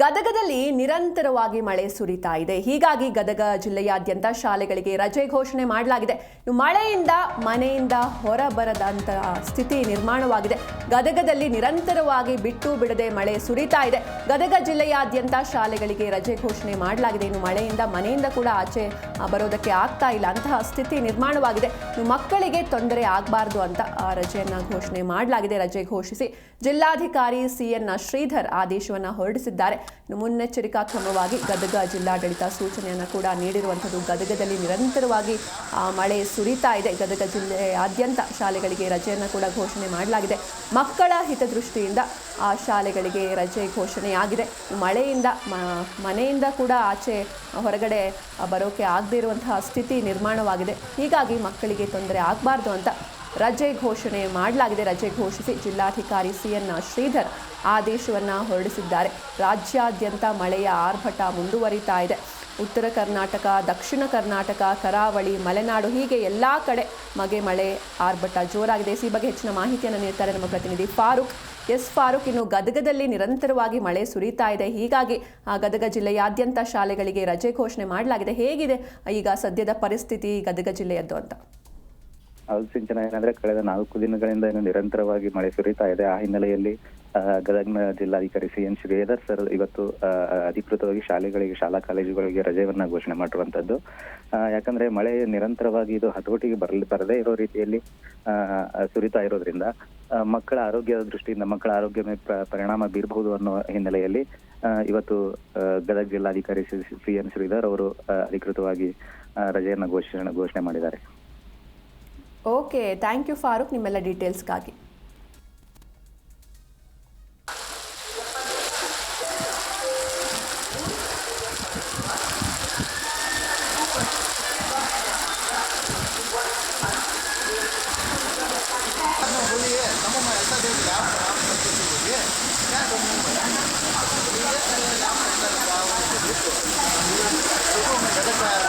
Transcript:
ಗದಗದಲ್ಲಿ ನಿರಂತರವಾಗಿ ಮಳೆ ಸುರಿತಾ ಇದೆ. ಹೀಗಾಗಿ ಗದಗ ಜಿಲ್ಲೆಯಾದ್ಯಂತ ಶಾಲೆಗಳಿಗೆ ರಜೆ ಘೋಷಣೆ ಮಾಡಲಾಗಿದೆ. ಮಳೆಯಿಂದ, ಮನೆಯಿಂದ ಹೊರಬರದಂತಹ ಸ್ಥಿತಿ ನಿರ್ಮಾಣವಾಗಿದೆ. ಗದಗದಲ್ಲಿ ನಿರಂತರವಾಗಿ ಬಿಟ್ಟು ಬಿಡದೆ ಮಳೆ ಸುರಿತಾ ಇದೆ. ಗದಗ ಜಿಲ್ಲೆಯಾದ್ಯಂತ ಶಾಲೆಗಳಿಗೆ ರಜೆ ಘೋಷಣೆ ಮಾಡಲಾಗಿದೆ. ಇನ್ನು ಮಳೆಯಿಂದ, ಮನೆಯಿಂದ ಕೂಡ ಆಚೆ ಬರೋದಕ್ಕೆ ಆಗ್ತಾ ಇಲ್ಲ. ಅಂತಹ ಸ್ಥಿತಿ ನಿರ್ಮಾಣವಾಗಿದೆ. ಮಕ್ಕಳಿಗೆ ತೊಂದರೆ ಆಗಬಾರ್ದು ಅಂತ ರಜೆಯನ್ನ ಘೋಷಣೆ ಮಾಡಲಾಗಿದೆ. ರಜೆ ಘೋಷಿಸಿ ಜಿಲ್ಲಾಧಿಕಾರಿ ಸಿಎನ್ ಶ್ರೀಧರ್ ಆದೇಶವನ್ನು ಹೊರಡಿಸಿದ್ದಾರೆ. ಮುನ್ನೆಚ್ಚರಿಕಾ ಕ್ರಮವಾಗಿ ಗದಗ ಜಿಲ್ಲಾಡಳಿತ ಸೂಚನೆಯನ್ನು ಕೂಡ ನೀಡಿರುವಂಥದ್ದು. ಗದಗದಲ್ಲಿ ನಿರಂತರವಾಗಿ ಮಳೆ ಸುರಿತಾ ಇದೆ. ಗದಗ ಜಿಲ್ಲೆಯಾದ್ಯಂತ ಶಾಲೆಗಳಿಗೆ ರಜೆಯನ್ನು ಕೂಡ ಘೋಷಣೆ ಮಾಡಲಾಗಿದೆ. ಮಕ್ಕಳ ಹಿತದೃಷ್ಟಿಯಿಂದ, ಆ, ಶಾಲೆಗಳಿಗೆ ರಜೆ ಘೋಷಣೆಯಾಗಿದೆ. ಮಳೆಯಿಂದ ಮನೆಯಿಂದ ಕೂಡ ಆಚೆ ಹೊರಗಡೆ ಬರೋಕೆ ಆಗದೇ ಇರುವಂತಹ ಸ್ಥಿತಿ ನಿರ್ಮಾಣವಾಗಿದೆ. ಹೀಗಾಗಿ ಮಕ್ಕಳಿಗೆ ತೊಂದರೆ ಆಗಬಾರ್ದು ಅಂತ ರಜೆ ಘೋಷಣೆ ಮಾಡಲಾಗಿದೆ. ರಜೆ ಘೋಷಿಸಿ ಜಿಲ್ಲಾಧಿಕಾರಿ ಸಿ ಎನ್ ಶ್ರೀಧರ್ ಆದೇಶವನ್ನು ಹೊರಡಿಸಿದ್ದಾರೆ. ರಾಜ್ಯಾದ್ಯಂತ ಮಳೆಯ ಆರ್ಭಟ ಮುಂದುವರಿತಾ ಇದೆ. ಉತ್ತರ ಕರ್ನಾಟಕ, ದಕ್ಷಿಣ ಕರ್ನಾಟಕ, ಕರಾವಳಿ, ಮಲೆನಾಡು ಹೀಗೆ ಎಲ್ಲ ಕಡೆ ಮಗೆ ಮಳೆ ಆರ್ಭಟ ಜೋರಾಗಿದೆ. ಈ ಬಗ್ಗೆ ಹೆಚ್ಚಿನ ಮಾಹಿತಿಯನ್ನು ನೀಡ್ತಾರೆ ನಮ್ಮ ಪ್ರತಿನಿಧಿ ಫಾರೂಕ್. ಎಸ್ ಫಾರೂಕ್, ಇನ್ನು ಗದಗದಲ್ಲಿ ನಿರಂತರವಾಗಿ ಮಳೆ ಸುರಿತಾ ಇದೆ. ಹೀಗಾಗಿ ಗದಗ ಜಿಲ್ಲೆಯಾದ್ಯಂತ ಶಾಲೆಗಳಿಗೆ ರಜೆ ಘೋಷಣೆ ಮಾಡಲಾಗಿದೆ. ಹೇಗಿದೆ ಈಗ ಸದ್ಯದ ಪರಿಸ್ಥಿತಿ ಗದಗ ಜಿಲ್ಲೆಯದ್ದು ಅಂತ? ಸಿಂಚನ ಏನಂದ್ರೆ ಕಳೆದ ನಾಲ್ಕು ದಿನಗಳಿಂದ ಏನು ನಿರಂತರವಾಗಿ ಮಳೆ ಸುರಿತಾ ಇದೆ. ಆ ಹಿನ್ನೆಲೆಯಲ್ಲಿ ಗದಗ್ನ ಜಿಲ್ಲಾಧಿಕಾರಿ ಸಿ ಎನ್ ಶ್ರೀಧರ್ ಸರ್ ಇವತ್ತು ಅಧಿಕೃತವಾಗಿ ಶಾಲೆಗಳಿಗೆ, ಶಾಲಾ ಕಾಲೇಜುಗಳಿಗೆ ರಜೆಯನ್ನ ಘೋಷಣೆ ಮಾಡಿರುವಂತದ್ದು. ಯಾಕಂದ್ರೆ ಮಳೆ ನಿರಂತರವಾಗಿ ಇದು ಹತೋಟಿಗೆ ಬರಲಿ, ಬರದೇ ಇರೋ ರೀತಿಯಲ್ಲಿ ಸುರಿತಾ ಇರೋದ್ರಿಂದ ಮಕ್ಕಳ ಆರೋಗ್ಯದ ದೃಷ್ಟಿಯಿಂದ, ಮಕ್ಕಳ ಆರೋಗ್ಯ ಮೇಲೆ ಪ್ರ- ಪರಿಣಾಮ ಬೀರಬಹುದು ಅನ್ನೋ ಹಿನ್ನೆಲೆಯಲ್ಲಿ ಇವತ್ತು ಗದಗ ಜಿಲ್ಲಾಧಿಕಾರಿ ಸಿ ಎನ್ ಶ್ರೀಧರ್ ಅವರು ಅಧಿಕೃತವಾಗಿ ರಜೆಯನ್ನ ಘೋಷಣೆ ಘೋಷಣೆ ಮಾಡಿದ್ದಾರೆ. ಓಕೆ ಥ್ಯಾಂಕ್ ಯು ಫಾರೂಕ್ ನಿಮ್ಮೆಲ್ಲ ಡೀಟೇಲ್ಸ್ಗಾಗಿ Gracias.